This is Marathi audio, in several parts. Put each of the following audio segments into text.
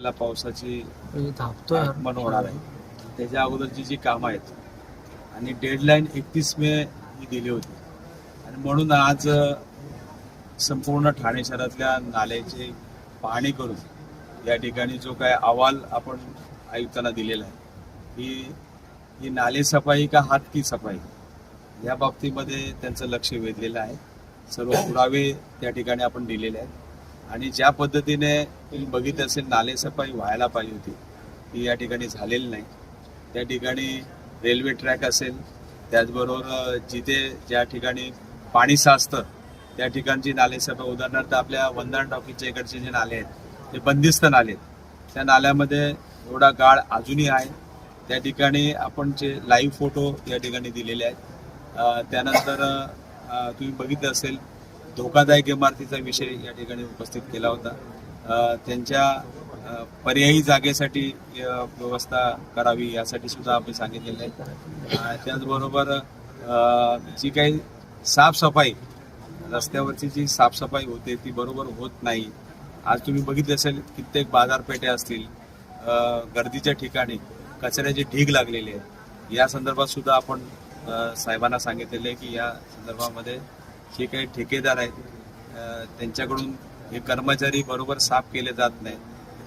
त्याला पावसाची धापतोय आगमन होणार आहे. त्याच्या अगोदरची जी कामं आहेत आणि डेडलाईन एकतीस मे ही दिली होती. आणि म्हणून आज संपूर्ण ठाणे शहरातल्या नाल्याची पाहणी करून या ठिकाणी जो काय अहवाल आपण आयुक्तांना दिलेला आहे ही ही नाले सफाई का हात की सफाई या बाबतीमध्ये त्यांचं लक्ष वेधलेलं आहे. सर्व पुरावे त्या ठिकाणी आपण दिलेले आहेत. आणि ज्या पद्धतीने तुम्ही बघितलं असेल नाले सफाई व्हायला पाहिजे होती ती या ठिकाणी झालेली नाही. त्या ठिकाणी रेल्वे ट्रॅक असेल त्याचबरोबर जिथे ज्या ठिकाणी पाणी साचतं त्या ठिकाणची नाले सफाई उदाहरणार्थ आपल्या वंदना टॉकीच्या इकडचे जे नाले आहेत ते बंदिस्त नाले आहेत. त्या नाल्यामध्ये एवढा गाळ अजूनही आहे. त्या ठिकाणी आपण जे लाईव्ह फोटो या ठिकाणी दिलेले आहेत. त्यानंतर तुम्ही बघितलं असेल धोकादायक इमारतीचा विषय या ठिकाणी उपस्थित केला होता. त्यांच्या पर्यायी जागेसाठी व्यवस्था करावी यासाठी सुद्धा आम्ही सांगितलेलं आहे. त्याचबरोबर जी काही साफसफाई रस्त्यावरची जी साफसफाई होते ती बरोबर होत नाही. आज तुम्ही बघितले असेल कित्येक बाजारपेठे असतील गर्दीच्या ठिकाणी कचऱ्याचे ढीग लागलेले आहेत या संदर्भात सुद्धा आपण साहेबांना सांगितलेलं आहे की या संदर्भामध्ये जे काही ठेकेदार आहेत त्यांच्याकडून हे कर्मचारी बरोबर साफ केले जात नाही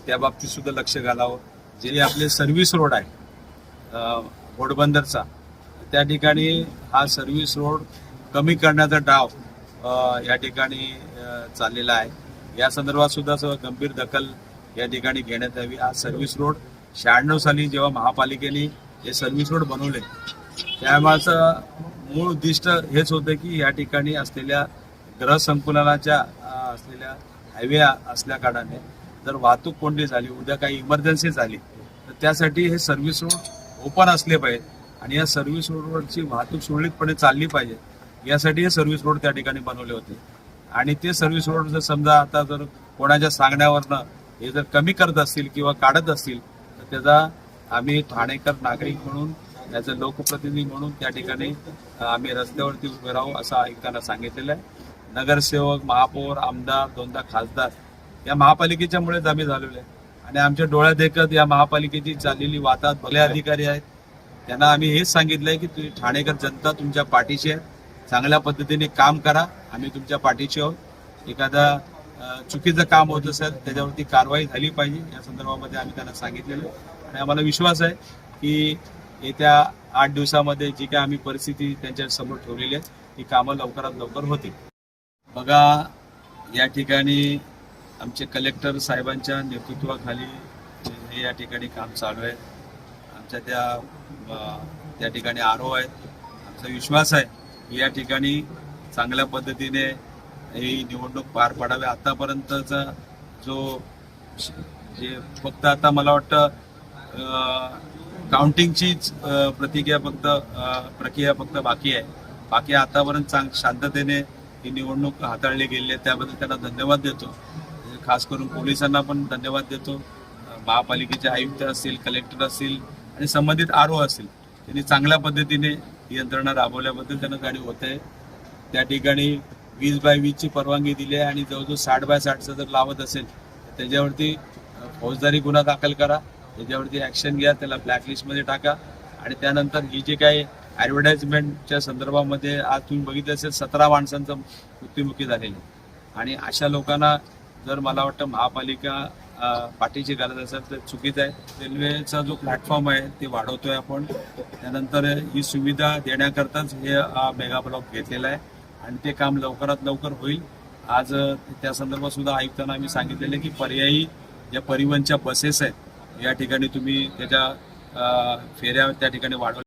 त्या बाबतीत सुद्धा लक्ष घालावं. जे आपले सर्व्हिस रोड आहे घोडबंदरचा त्या ठिकाणी हा सर्व्हिस रोड कमी करण्याचा डाव या ठिकाणी चाललेला आहे. या संदर्भात सुद्धा गंभीर दखल या ठिकाणी घेण्यात यावी. हा सर्व्हिस रोड शहाण्णव साली जेव्हा महापालिकेने हे सर्व्हिस रोड बनवले त्यावेळेचं मूळ उद्दिष्ट हेच होतं की या ठिकाणी असलेल्या ग्रह संकुलनाच्या असलेल्या हायवे असल्या कारणाने जर वाहतूक कोंडी झाली उद्या काही इमर्जन्सी झाली तर त्यासाठी हे सर्व्हिस रोड ओपन असले पाहिजे आणि या सर्व्हिस रोडवरची वाहतूक सुरळीतपणे चालली पाहिजे. यासाठी हे सर्व्हिस रोड त्या ठिकाणी बनवले होते. आणि ते सर्व्हिस रोड जर समजा आता जर कोणाच्या सांगण्यावरनं हे जर कमी करत असतील किंवा काढत असतील तर त्याचा आम्ही ठाणेकर नागरिक म्हणून त्याचं लोकप्रतिनिधी म्हणून त्या ठिकाणी आम्ही रस्त्यावरती उभे राहू असं आयुक्तांना सांगितलेलं आहे. नगरसेवक महापौर आमदार दोनदा खासदार या महापालिकेच्यामुळेच आम्ही झालेलो आहे. आणि आमच्या डोळ्यात देखत या महापालिकेची चाललेली वातात भले अधिकारी आहेत. त्यांना आम्ही हेच सांगितलंय की तुम्ही ठाणेकर जनता तुमच्या पाठीशी आहे. चांगल्या पद्धतीने काम करा. आम्ही तुमच्या पाठीशी आहोत. एखादा चुकीचं काम होत असेल त्याच्यावरती कारवाई झाली पाहिजे. या संदर्भामध्ये आम्ही त्यांना सांगितलेलं आहे. आणि आम्हाला विश्वास आहे की येत्या आठ दिवसामध्ये जी काय आम्ही परिस्थिती त्यांच्यासमोर ठेवलेली आहे ती कामं लवकरात लवकर होतील. बघा या ठिकाणी आमचे कलेक्टर साहेबांच्या नेतृत्वाखाली हे या ठिकाणी काम चालू आहे. आमच्या त्या त्या ठिकाणी आरो आहेत. आमचा विश्वास आहे की या ठिकाणी चांगल्या पद्धतीने ही निवडणूक पार पाडावी. आतापर्यंतचा जो जे फक्त आता मला वाटतं काउंटिंगचीच प्रतिक्रिया फक्त प्रक्रिया फक्त बाकी आहे. बाकी आतापर्यंत चांग शांततेने ही निवडणूक हाताळली गेली आहे त्याबद्दल त्यांना धन्यवाद देतो. खास करून पोलिसांना पण धन्यवाद देतो. महापालिकेचे आयुक्त असतील कलेक्टर असतील आणि संबंधित आरो असतील त्यांनी चांगल्या पद्धतीने यंत्रणा राबवल्याबद्दल त्यांना गाडी होत. आहे त्या ठिकाणी वीस बाय वीसची परवानगी दिली आहे आणि जवळजवळ साठ बाय साठचं जर लावत असेल त्याच्यावरती फौजदारी गुन्हा दाखल करा. त्याच्यावरती ऍक्शन घ्या त्याला ब्लॅकलिस्टमध्ये टाका. आणि त्यानंतर ही जी काही ॲडव्हर्टाइजमेंटच्या संदर्भामध्ये आज तुम्ही बघितलं असेल सतरा माणसांचा मृत्युमुखी झालेला आहे. आणि अशा लोकांना जर मला वाटतं महापालिका पाठीची गरज असेल तर चुकीचं आहे. रेल्वेचा जो प्लॅटफॉर्म आहे ते वाढवतोय आपण. त्यानंतर ही सुविधा देण्याकरताच हे मेगा ब्लॉक घेतलेला आहे. आणि ते काम लवकरात लवकर होईल. आज त्या संदर्भात सुद्धा आयुक्तांना आम्ही सांगितलेलं आहे की पर्यायी ज्या परिवहनच्या बसेस आहेत या ठिकाणी तुम्ही त्याच्या अ, फेऱ्या त्या ठिकाणी वाढवल्या.